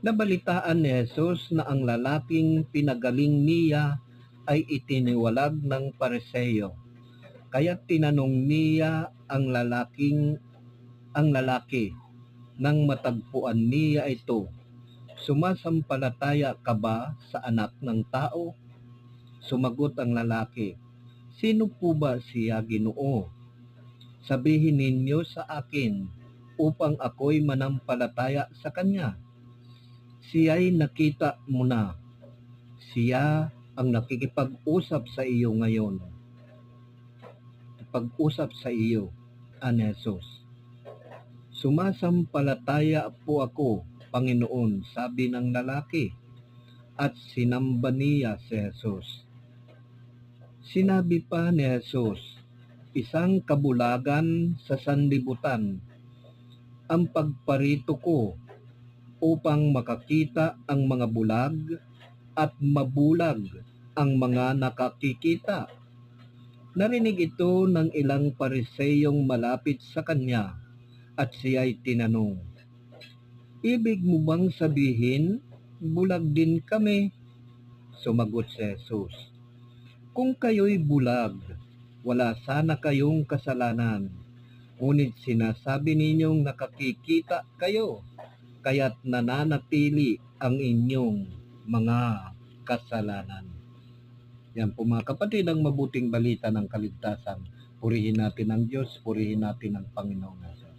Nabalitaan ni Jesus na ang lalaking pinagaling niya ay itiniwalag ng pariseyo. Kaya tinanong niya ang lalaking ang lalaki nang matagpuan niya ito. Sumasampalataya ka ba sa anak ng tao? Sumagot ang lalaki, Sino po ba siya ginoo? Sabihin ninyo sa akin upang ako'y manampalataya sa kanya siya'y nakita mo na. Siya ang nakikipag-usap sa iyo ngayon. Pag-usap sa iyo, an Jesus. Sumasampalataya po ako, Panginoon, sabi ng lalaki, at sinamba niya si Jesus. Sinabi pa ni Jesus, isang kabulagan sa sanlibutan, ang pagparito ko upang makakita ang mga bulag at mabulag ang mga nakakikita. Narinig ito ng ilang pariseyong malapit sa kanya at siya'y tinanong, Ibig mo bang sabihin, bulag din kami? Sumagot si Jesus, Kung kayo'y bulag, wala sana kayong kasalanan. Ngunit sinasabi ninyong nakakikita kayo kaya't nananatili ang inyong mga kasalanan. Yan po mga kapatid ang mabuting balita ng kaligtasan. Purihin natin ang Diyos, purihin natin ang Panginoong Jesus.